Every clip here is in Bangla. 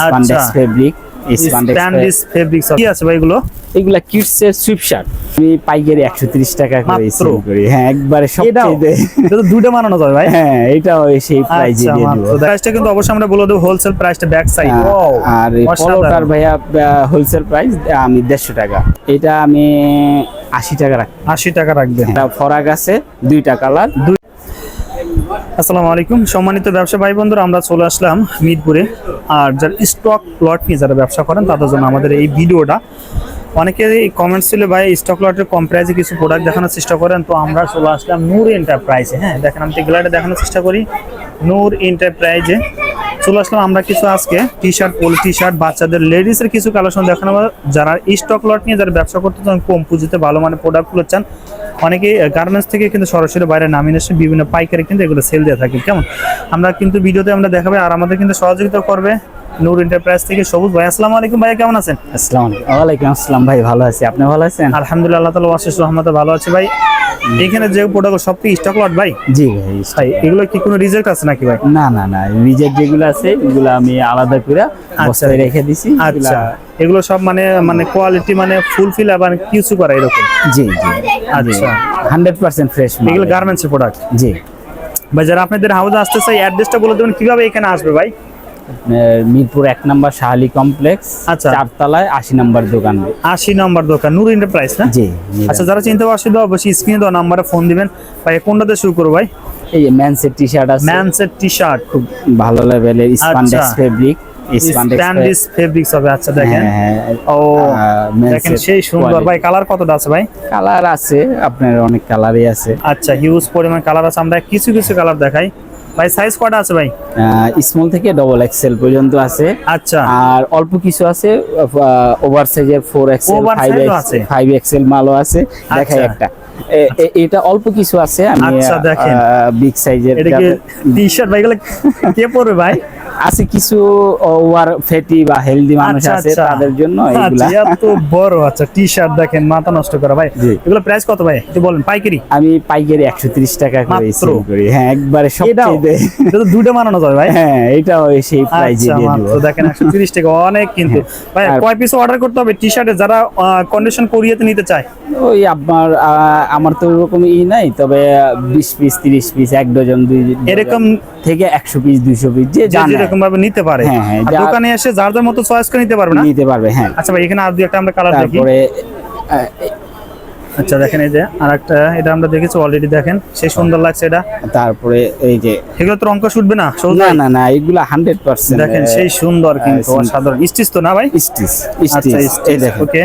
স্পান্ডেক্স। ফেব্রিক স্পান্ডেক্স ফেব্রিক্স কি আছে ভাই এগুলো? এগুলা কিডস এর সুইপ শার্ট আমি পাইকারি একশো ত্রিশ টাকা করে সেল করি। হ্যাঁ একবারে সবচেয়ে এটা তো দুটো বানানো যাবে ভাই? হ্যাঁ এটাও সেই প্রাইজে আচ্ছা দিয়ে দিব। প্রাইসটা কিন্তু অবশ্যই আমরা বলে দেবো হোলসেল প্রাইসটা ব্যাক সাইড আর এই পলোটার ভাইয়া হোলসেল প্রাইস আমি দেড়শো টাকা। এটা আমি আশি টাকা রাখি আশি টাকা রাখবেন। এটা ফরাক আছে দুইটা কালার আসসালামু আলাইকুম। সম্মানিত ব্যবসা ভাই বন্ধুরা, আমরা চলে আসলাম মিরপুরে। আর যারা স্টক প্লট নিয়ে যারা ব্যবসা করেন, তাদের জন্য আমাদের এই ভিডিওটা অনেকে কমেন্টস ছিল, ভাই স্টক লটের কম প্রাইসে কিছু প্রোডাক্ট দেখানোর চেষ্টা করেন। তো আমরা চলে আসলাম নূর এন্টারপ্রাইজে হ্যাঁ দেখেন, আমি টেগুলারটা দেখানোর চেষ্টা করি। নূর এন্টারপ্রাইজে চলে আসলাম আমরা কিছু আজকে T shirt polo T shirt বাচ্চাদের লেডিসের কিছু কালেকশন দেখানো যারা স্টক লট নিয়ে যারা ব্যবসা করতে চান, কম পুঁজিতে ভালো মানে প্রোডাক্টগুলো চান, অনেকে গার্মেন্টস থেকে কিন্তু সরাসরি বাইরে নামিয়ে এসে বিভিন্ন পাইকারি কিন্তু এগুলো সেল দিয়ে থাকে কেমন? আমরা কিন্তু ভিডিওতে আমরা দেখাবে আর আমাদের কিন্তু সহযোগিতা করবে। নূর এন্টারপ্রাইজ থেকে সবুজ ভাই আসসালামু আলাইকুম ভাই কেমন আছেন? আসসালামু আলাইকুম। ওয়ালাইকুম আসসালাম ভাই ভালো আছি। আপনি ভালো আছেন? আলহামদুলিল্লাহ আল্লাহ তালা আশিস রহমতে ভালো আছে ভাই। এখানে যে প্রোডাক্ট সব কি স্টক লট ভাই? জি ভাই ভাই এগুলো কি কোনো রিজেক্ট আছে নাকি ভাই? না না না রিজেক্ট যেগুলো আছে এগুলো আমি আলাদা করে বস্তায় রেখে দিছি। আচ্ছা। এগুলো সব মানে মানে কোয়ালিটি মানে ফুলফিল আবার কিছু করা এরকম? জি জি আচ্ছা। হান্ড্রেড পার্সেন্ট ফ্রেশ এগুলো গার্মেন্টসের প্রোডাক্ট জি। ভাই যারা আপনাদের হাউসে আসতে চাই অ্যাড্রেসটা বলে দেবেন কীভাবে এখানে আসবে ভাই? মিরপুর এক নাম্বার শাহালি কমপ্লেক্স আচ্ছা। চারতলায় আশি নাম্বার দোকান। আশি নম্বর দোকান নূর এন্টারপ্রাইজ না? জি আচ্ছা যারা চিনতে অসুবিধা অবশ্যই স্ক্রিনে দেওয়া নাম্বারে ফোন দিবেন। ভাই কোনটাতে শুরু করব ভাই? এই ম্যানসের টি শার্ট আছে। ম্যানসের টি শার্ট খুব ভালো লেভেলের স্পান্ডেক্স। ফেব্রিক স্ট্যান্ডিস ফেব্রিক্স হবে আচ্ছা দেখেন। হ্যাঁ, ও দেখেন সেই সুন্দর। ভাই কালার কতটা আছে ভাই? কালার আছে আপনার অনেক কালারই আছে। আচ্ছা হিউজ পরিমাণ কালার আছে। আমরা কিছু কিছু কালার দেখাই। ভাই সাইজ কটা আছে ভাই? স্মল থেকে ডবল এক্সেল পর্যন্ত আছে। আচ্ছা। আর অল্প কিছু আছে ওভার সাইজের ফোর এক্সেল ফাইভ এক্সেল মালও আছে। দেখাই আচ্ছা। একটা। এটা অল্প কিছু আছে আমি আচ্ছা, দেখেন। বিগ সাইজের এটা কি টি শার্ট ভাই কে পরবে ভাই? আছে কিছু ওভার ফ্যাটি বা হেলদি মানুষ আচ্ছা, আছে আচ্ছা। তাদের জন্য এগুলা। আচ্ছা, এত বড় আচ্ছা টি শার্ট দেখেন মাথা নষ্ট করা। ভাই এগুলো প্রাইস কত ভাই? একটু বলেন পাইকারি? আমি পাইকারি একশো ত্রিশ টাকা করে সেল করি। হ্যাঁ একবারে এটাও? সবচেয়ে এটা তো দুটো বানানো যাবে ভাই। হ্যাঁ এটাও সেই প্রাইজে আচ্ছা দিয়ে দিব। দেখেন একশো তিরিশ টাকা অনেক কিন্তু। ভাই কয় পিস অর্ডার করতে হবে? টি শার্টে যারা কন্ডিশন কোরিয়াতে নিতে চায়? ওই আহ, আমার তো ওরকম ই নাই তবে বিশ পিস তিরিশ পিস এক ডজন দুই এরকম থেকে একশো পিস দুইশো পিস যে যে জানে। যেরকম ভাবে নিতে পারে। হ্যাঁ, হ্যাঁ, দোকানে এসে যার যার মতো চয়েস করে নিতে পারবে না? নিতে পারবে হ্যাঁ। আচ্ছা ভাই এখানে আর দুই একটা আমরা কালার দেখি। তারপরে আচ্ছা দেখেন এই যে আর একটা এটা আমরা দেখেছি অলরেডি দেখেন। সেই সুন্দর লাগছে এটা। তারপরে এই যে এগুলো তো রঙ্ক শুটবে না না? না না এগুলা হান্ড্রেড পার্সেন্ট দেখেন সেই সুন্দর কিন্তু অসাধারণ। স্টিচ তো না ভাই? স্টিচ আচ্ছা স্টিচ এই দেখেন। ওকে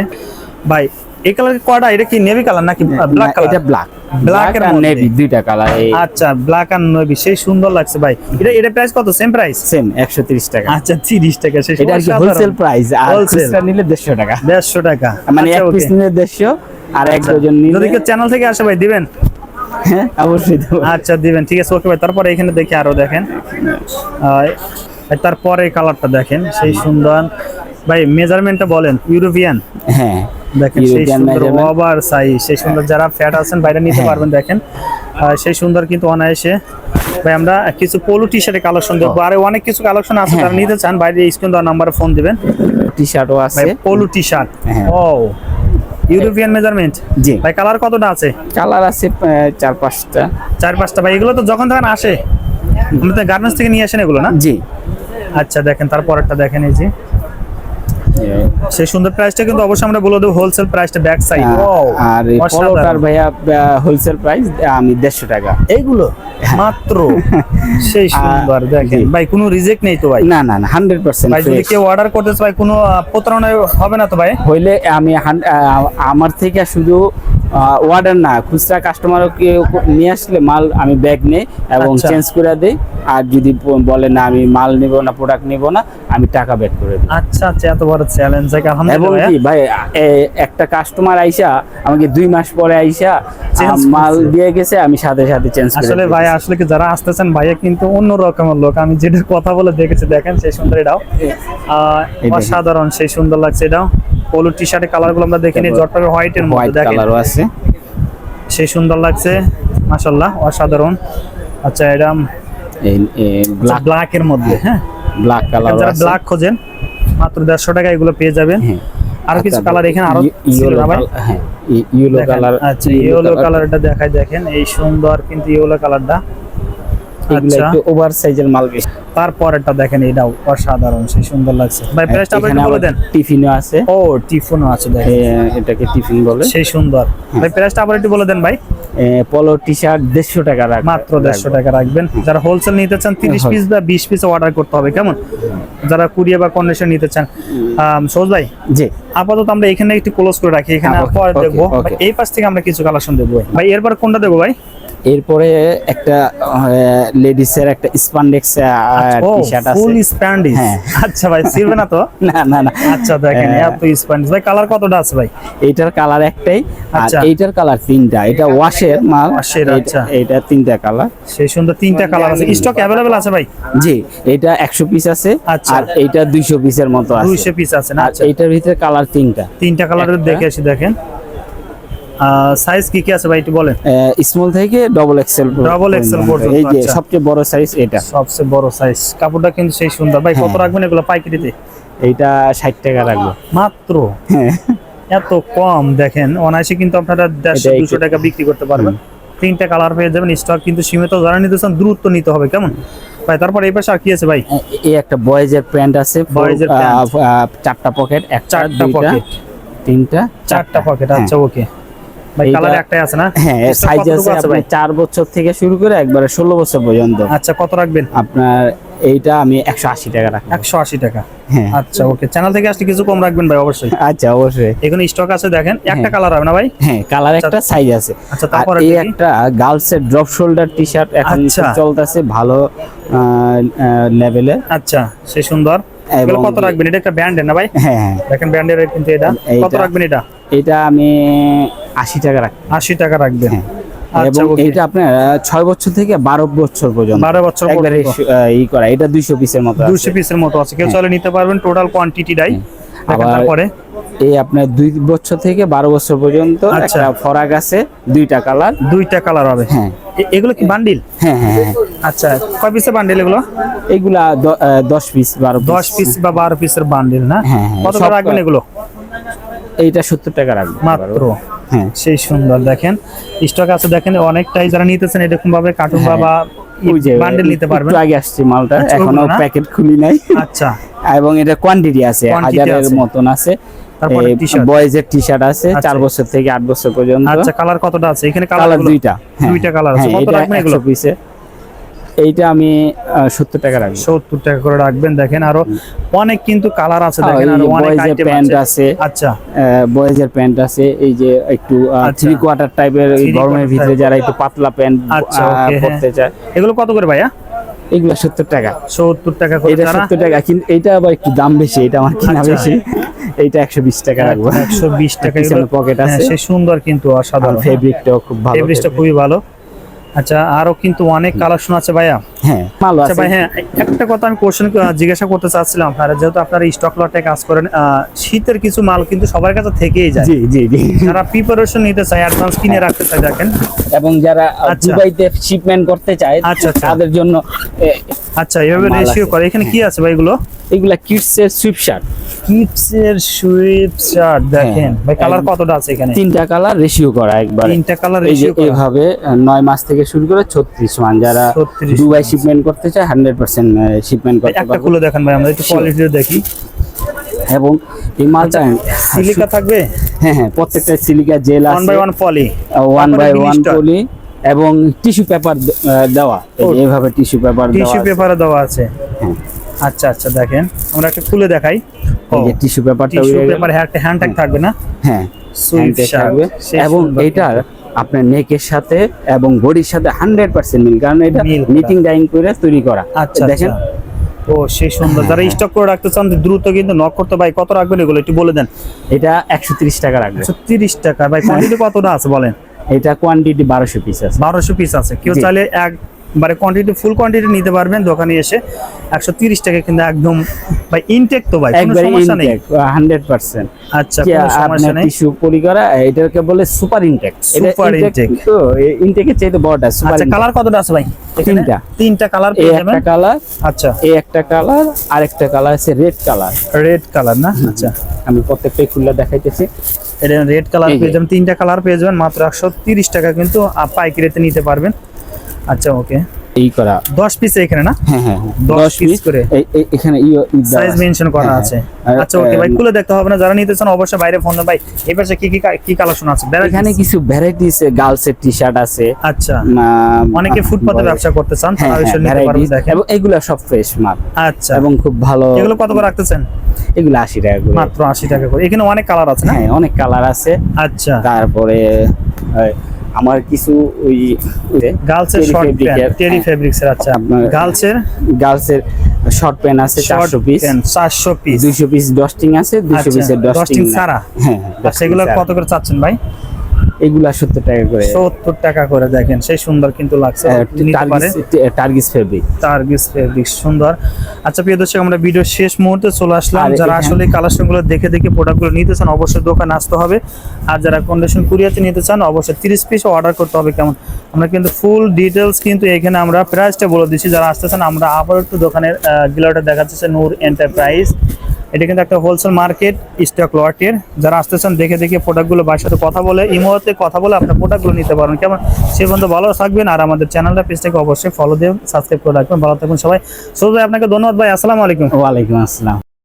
ভাই এই কালার কয়টা? এটা কি নেভি কালার নাকি ব্ল্যাক কালার এটা ব্ল্যাক ব্ল্যাক আর নেভি দুইটা কালার আচ্ছা ব্ল্যাক আর নেভি সেই সুন্দর লাগছে ভাই। এটা এটা প্রাইস কত? সেম প্রাইস সেম একশো তিরিশ টাকা। আচ্ছা তিরিশ টাকা সেই এটা কি হোলসেল প্রাইস আর। খুচরা নিলে দেড়শো টাকা। দেড়শো টাকা। মানে আচ্ছা, এক পিস নিলে দেড়শো আর এক আচ্ছা, ডজন নিলে যদি কেউ চ্যানেল থেকে আসে ভাই দিবেন? হ্যাঁ অবশ্যই আচ্ছা দিবেন ঠিক আছে ওকে ভাই। তারপরে এখানে দেখি আরও দেখেন। তারপরে কালারটা দেখেন সেই সুন্দর। ভাই মেজারমেন্টটা বলেন ইউরোপিয়ান হ্যাঁ দেখেন সেই সুন্দর ওভার সাইজ সেই সুন্দর যারা ফ্যাট আছেন বাইরে নিতে হ্যাঁ। পারবেন দেখেন। সেই সুন্দর কিন্তু অনায়াসে। ভাই আমরা কিছু পোলো টি শার্টের কালেকশন আর অনেক কিছু কালেকশন আছে হ্যাঁ, যারা নিতে চান বাইরে স্ক্রিন নাম্বারে ফোন দিবেন। টি শার্টও ভাই আছে। পোলো টি শার্ট হ্যাঁ। ও ইউরোপিয়ান মেজারমেন্ট জি। ভাই কালার কতটা আছে? কালার আছে চার পাঁচটা। চার পাঁচটা। ভাই এগুলো তো যখন তখন আসে। আমাদের গার্মেন্টস থেকে নিয়ে আসেন এগুলো না? জি। আচ্ছা দেখেন তারপর একটা দেখেন এই যে। সেই সুন্দর প্রাইসটা কিন্তু অবশ্যই আমরা বলে দেব হোলসেল প্রাইসটা ব্যাক সাইড আর এই পলোটার ভাইয়া হোলসেল প্রাইস আমি দেড়শো টাকা। এইগুলো? মাত্র? সেই সুন্দর দেখেন। ভাই কোনো রিজেক্ট নেই তো ভাই। না না না হান্ড্রেড পার্সেন্ট ভাই যদি কেউ অর্ডার করতে চায় ভাই কোনো প্রতারণা হবে না তো ভাই? হইলে আমি আমার থেকে শুধু অর্ডার না খুচরা কাস্টমার নিয়ে আসলে মাল আমি ব্যাগ নেই এবং আচ্ছা। চেঞ্জ করে দেই। আর যদি বলে না আমি মাল নিব না প্রোডাক্ট নিব না আমি টাকা ব্যাক করে দিই। আচ্ছা আচ্ছা এত বড় চ্যালেঞ্জ এবং কি ভাই একটা কাস্টমার আইসা আমাকে দুই মাস পরে আইসা মাল দিয়ে গেছে আমি সাথে সাথে চেঞ্জ করে আসলে। ভাই আসলে কি যারা আসতেছেন ভাইয়া কিন্তু অন্য রকমের লোক। আমি যেটা কথা বলে দেখেছি দেখেন সেই সুন্দর এটাও। অসাধারণ সেই সুন্দর লাগছে এটাও। পোলো টি শার্টের কালারগুলো আমরা দেখিনি জটপাবে হোয়াইটের মধ্যে দেখেন। কালারও আছে। সেই সুন্দর লাগছে মাশাল্লাহ অসাধারণ। আচ্ছা এটা এই ব্ল্যাক ব্ল্যাক এর মধ্যে হ্যাঁ? ব্ল্যাক কালার যারা ব্ল্যাক খোঁজেন মাত্র দেড়শো টাকা এগুলো পেয়ে যাবেন। হ্যাঁ। আরও কিছু কালার এখানে আরও ইয়েলো ভাই হ্যাঁ ইয়েলো দেখেন। কালার আচ্ছা ইয়েলো কালারটা দেখাই দেখেন এই সুন্দর কিন্তু ইয়েলো কালারটা এগুলো আচ্ছা। একটু ওভার সাইজের মাল বেশি। তারপরেরটা দেখেন এটাও অসাধারণ সেই সুন্দর লাগছে। ভাই প্রাইসটা আপনি বলে দেন। টিফিনও আছে। ও টিফোনও আছে দেখেন। এটাকে টিফিন বলে। সেই সুন্দর। ভাই প্রাইসটা আবার একটু বলে দেন ভাই। পলো টি শার্ট দেড়শো টাকা রাখ মাত্র দেড়শো টাকা রাখবেন। যারা হোলসেল নিতে চান তিরিশ হ্যাঁ। পিস বা বিশ পিস অর্ডার করতে হবে কেমন? যারা কুরিয়ার বা কন্ডিশন নিতে চান সৌজ ভাই? জি। আপাতত আমরা এখানে একটু ক্লোজ করে রাখি এখানে হ্যাঁ, পরে দেখব। এই পাশ থেকে আমরা কিছু কালেকশন দেবো ভাই এরপর কোনটা দেবো ভাই? এরপরে একটা লেডিস এর একটা স্পান্ডেক্স টি শার্ট আছে। ফুল স্প্যান্ডিশ হ্যাঁ। আচ্ছা ভাই ছিড়বে না তো? না না না। আচ্ছা দেখেন হ্যাঁ। এত স্প্যান্ডিশ ভাই কালার কতটা আছে ভাই? এইটার কালার একটাই আর আচ্ছা। এইটার কালার তিনটা। এটা ওয়াশের মাল। এইটা- আচ্ছা। এইটা তিনটা কালার সেই সুন্দর তিনটা কালার আছে। স্টক অ্যাভেলেবেল আছে ভাই? জি এটা একশো পিস আছে আচ্ছা। আর এইটা দুইশো পিসের মতো আছে। দুইশো পিস আছে না? আচ্ছা। এইটার ভিতরে কালার তিনটা। তিনটা কালারের একটা। দেখে আসি দেখেন। সাইজ কি কি আছে ভাই একটু বলেন? স্মল থেকে ডবল এক্সেল Double XL পর্যন্ত, এই যে আচ্ছা। সবচেয়ে বড় সাইজ এটা। সবচেয়ে বড় সাইজ কাপড়টা কিন্তু সেই সুন্দর। ভাই কত হ্যাঁ। রাখবেন এগুলো পাইকারিতে? এইটা ষাট টাকা রাখব। মাত্র? হ্যাঁ। এত কম দেখেন। অনায়াসে কিন্তু আপনারা দেড়শো এটা একটু- দুশো টাকা বিক্রি করতে পারবেন। তিনটা কালার পেয়ে যাবেন। স্টক কিন্তু সীমিত। যারা নিতে চান দ্রুত নিতে হবে। কেমন? ভাই তারপর এই পাশে আর কি আছে ভাই? এই একটা বয়েজের প্যান্ট আছে। আহ, চারটা পকেট একটা চারটা পকেট তিনটা চারটা পকেট হ্যাঁ। আচ্ছা ওকে ভাই কালার একটাই আছে না? হ্যাঁ সাইজ আছে চার বছর থেকে শুরু করে একবারে ষোলো বছর পর্যন্ত। আচ্ছা কত রাখবেন? আপনার এইটা আমি একশো আশি টাকা রাখব। একশো আশি টাকা? হ্যাঁ। আচ্ছা ওকে। চ্যানেল থেকে আসলে কিছু কম রাখবেন ভাই অবশ্যই। আচ্ছা অবশ্যই। এখানে স্টক আছে দেখেন একটা হ্যাঁ। কালার হবে না ভাই? হ্যাঁ কালার একটা সাইজ আছে। আচ্ছা আর তারপরে এই একটা গার্লস এর ড্রপ শোল্ডার টি শার্ট এখন আচ্ছা। চলতেছে ভালো লেভেলে আচ্ছা সে সুন্দর। এগুলো কত রাখবেন? এটা একটা ব্র্যান্ডের না ভাই? হ্যাঁ হ্যাঁ। দেখেন ব্র্যান্ডের কিন্তু এটা। কত রাখবেন এটা? এটা আমি আশি টাকা রাখি আশি টাকা রাখবেন। হ্যাঁ। আচ্ছা এবং okay। আপনার ছয় বছর থেকে বারো বছর পর্যন্ত। বারো বছর ই করা এটা দুইশো পিসের মতো। দুশো পিসের মতো আছে। কেউ চলে নিতে পারবেন টোটাল কোয়ান্টিটিটাই দেখেন তারপরে। এই আপনার দুই বছর থেকে বারো বছর পর্যন্ত আচ্ছা। একটা ফরাক আছে দুইটা কালার। দুইটা কালার হবে। হ্যাঁ। এগুলো কি বান্ডিল হ্যাঁ হ্যাঁ হ্যাঁ। আচ্ছা কয় পিসের বান্ডিল এগুলো? এইগুলা দ- দশ পিস বারো দশ পিস বা বারো পিসের বান্ডিল না? হ্যাঁ, হ্যাঁ, কত রাখবেন এগুলো? এইটা সত্তর টাকা রাখব মাত্র? হ্যাঁ। সেই সুন্দর দেখেন। স্টক আছে দেখেন অনেকটাই যারা নিতেছেন এরকম ভাবে কার্টুন হ্যাঁ। ওই যে বান্ডিল নিতে পারবেন। আগে আসছে মালটা আচ্ছা, এখনও প্যাকেট খুলি নাই। আচ্ছা। এবং এটা কোয়ান্টিটি আছে হাজারের মতন আছে। বয়েজের টি শার্ট আছে আচ্ছা। চার বছর থেকে আট বছর পর্যন্ত। আচ্ছা কালার কতটা আছে? এখানে কালার দুইটা হ্যাঁ। দুইটা কালার আছে। হ্যাঁ, কত রাখবেন এগুলো? পিসে এইটা আমি সত্তর টাকা রাখব। সত্তর টাকা করে রাখবেন দেখেন আরও অনেক কিন্তু কালার আছে হ্যাঁ, দেখেন আরও অনেক প্যান্ট আছে। আচ্ছা। বয়েজের প্যান্ট আছে এই যে একটু। থ্রি কোয়ার্টার টাইপের গরমের ভিতরে যারা একটু পাতলা প্যান্ট আচ্ছা। পরতে চায়। এগুলো কত করে ভাইয়া? এগুলো সত্তর টাকা। সত্তর টাকা করে এটা সত্তর টাকা কিন্তু এটা আবার একটু দাম বেশি এটা আমার কিনা আচ্ছা। বেশি। এইটা একশো বিশ টাকা রাখব। একশো বিশ টাকা। pocket হ্যাঁ, আছে। সে সুন্দর কিন্তু অসাধারণ। ফেব্রিকটাও খুব ভালো ফেব্রিক্সটা খুবই ভালো। আচ্ছা আরও কিন্তু অনেক কালেকশন আছে ভাইয়া। হ্যাঁ ভালো আচ্ছা আছে। ভাই হ্যাঁ একটা কথা আমি কোশ্চেন জিজ্ঞাসা করতে চাচ্ছিলাম আপনারা যেহেতু আপনারা স্টক লটে কাজ করেন শীতের কিছু মাল কিন্তু সবার কাছে থেকেই যায়। জি জি জি। যারা প্রিপারেশন নিতে চায় অ্যাডভান্স কিনে রাখতে চায় দেখেন। এবং যারা আচ্ছা। দুবাইতে শিপমেন্ট করতে চায় আচ্ছা। তাদের জন্য আচ্ছা এভাবে রেশিও করে। এখানে কি আছে ভাই এগুলো? এগুলা কিডস এর সুইপ শার্ট। কিপস এর সুইপ শার্ট দেখেন। হ্যাঁ, ভাই কালার কতটা আছে এখানে? তিনটা কালার রেশিও করা একবার। তিনটা কালার রেশিও করা। এইভাবে আহ, নয় মাস থেকে শুরু করে ছত্রিশ মান যারা 36 দুবাই শিপমেন্ট করতে চায় হান্ড্রেড পার্সেন্ট শিপমেন্ট করতে একটা খুলে দেখেন ভাই আমরা একটু কোয়ালিটিও দেখি। এবং এই মালটা সিলিকা থাকবে? হ্যাঁ হ্যাঁ প্রত্যেকটা সিলিকা জেল আছে। বাই ওয়ান পলি ওয়ান তারপরে বাই ওয়ান জিনিসটা? পলি এবং টিস্যু পেপার দেওয়া। এই এইভাবে টিস্যু পেপার দেওয়া টিস্যু। পেপারে দেওয়া আছে। হ্যাঁ। আচ্ছা আচ্ছা দেখেন। আমরা একটা খুলে দেখাই। এই টিস্যু পেপারটা tissue paper hand hand tag থাকবে না? হ্যাঁ থাকবে। এবং এটার আপনার নেকের সাথে এবং বডির সাথে হান্ড্রেড পার্সেন্ট মিল কারণ এটা নিটিং ডাইং করে তৈরি করা। আচ্ছা দেখেন দেখেন। ও সেই সুন্দর। যারা স্টক করে রাখতে চান দ্রুত কিন্তু নক করতে ভাই কত রাখবেন এগুলো একটু বলে দেন। এটা একশো তিরিশ টাকা রাখবে। একশো তিরিশ টাকা। ভাই কোয়ান্টিটি কতটা আছে বলেন? এটা কোয়ান্টিটি বারোশো পিস আছে। বারোশো পিস আছে। কেউ। চাইলে এক মানে কোয়ান্টিটি ফুল কোয়ান্টিটি নিতে পারবেন দোকানে এসে। একশো তিরিশ টাকা কিন্তু একদম ভাই ইনটেক তো ভাই কোনো সমস্যা নেই। হান্ড্রেড পার্সেন্ট আচ্ছা কোনো সমস্যা নেই। টিস্যু পলি করা এটাকে বলে সুপার ইনটেক Super intake। তো ইনটেকের চাইতে বড়টা সুপার আচ্ছা কালার কতটা আছে ভাই? তিনটা। তিনটা কালার একটা কালার আচ্ছা। এই একটা কালার আরেকটা কালার আছে রেড কালার রেড কালার না? আচ্ছা। আমি প্রত্যেকটাই খুলে দেখাইতেছি। এটা রেড কালার পেয়ে যাবেন তিনটা কালার পেয়ে যাবেন মাত্র একশো তিরিশ টাকা কিন্তু পাইকারিতে নিতে পারবেন। আচ্ছা ওকে। এই করা। দশ পিস এখানে না? হ্যাঁ হ্যাঁ হ্যাঁ। দশ দশ piece পিস করে। এখানে ইয়ে সাইজ মেনশন করা হ্যাঁ, আছে। হ্যাঁ। আচ্ছা ওকে ভাই খুলে দেখতে হবে না। যারা নিতে চান অবশ্যই বাইরে ফোন ভাই এই পাশে কি কি কি কালেকশন আছে? এখানে কিছু ভ্যারাইটিস গার্লসের টি শার্ট আছে। আচ্ছা। অনেকে ফুটপাতে ব্যবসা করতে চান হ্যাঁ তারা এসে হ্যাঁ, নিতে পারবেন দেখেন। এবং এগুলা সব ফ্রেশ মাল। আচ্ছা। এবং খুব ভালো এগুলো কত করে রাখতেছেন? এগুলো আশি টাকা করে। মাত্র আশি টাকা করে। এখানে অনেক কালার আছে না? হ্যাঁ অনেক কালার আছে। আচ্ছা। তারপরে আমার কিছু ওই গার্লসের শর্ট প্যান্ট টেরি হ্যাঁ। ফেব্রিক্স এর আচ্ছা। গার্লসের? গার্লসের শর্ট প্যান্ট আছে শর্ট চারশো পিস প্যান্ট চারশো পিস দুইশো পিস ডস্টিং আছে দুইশো আচ্ছা, পিসের dusting ডস্টিং ছাড়া? হ্যাঁ সেগুলো কত করে চাচ্ছেন ভাই? এগুলা সত্তর টাকা করে। সত্তর টাকা করে দেখেন সেই সুন্দর কিন্তু লাগছে টার্গিস ফেব্রিক টার্গিস ফেব্রিক সুন্দর। আচ্ছা প্রিয় দর্শক আমরা ভিডিও শেষ মুহূর্তে চলে আসলাম। যারা আসলে কালেকশনগুলো দেখে দেখে প্রোডাক্টগুলো নিতে চান অবশ্যই দোকানে আসতে হবে। আর যারা কন্ডিশন কুরিয়াতে নিতে চান অবশ্যই তিরিশ পিস অর্ডার করতে হবে কেমন। আমরা কিন্তু ফুল ডিটেলস কিন্তু এখানে আমরা প্রাইসটা বলে দিচ্ছি। যারা আসতেছেন আমরা আবার একটু দোকানের ডিলারটা দেখাচ্ছে নূর এন্টারপ্রাইজ এটা কিন্তু একটা হোলসেল মার্কেট স্টক লটের যারা আসতেছেন, দেখে দেখে প্রোডাক্টগুলো বাড়ির সাথে কথা বলে ইমোতে কথা বলে আপনার প্রোডাক্টগুলো নিতে পারেন কেমন? সে পর্যন্ত ভালো থাকবেন আর আমাদের চ্যানেলটা পেজটাকে অবশ্যই ফলো দিয়ে সাবস্ক্রাইব করে রাখবেন। ভালো থাকবেন সবাই। সো আপনাকে ধন্যবাদ ভাই। আসসালামু আলাইকুম। ওয়ালাইকুম আসসালাম।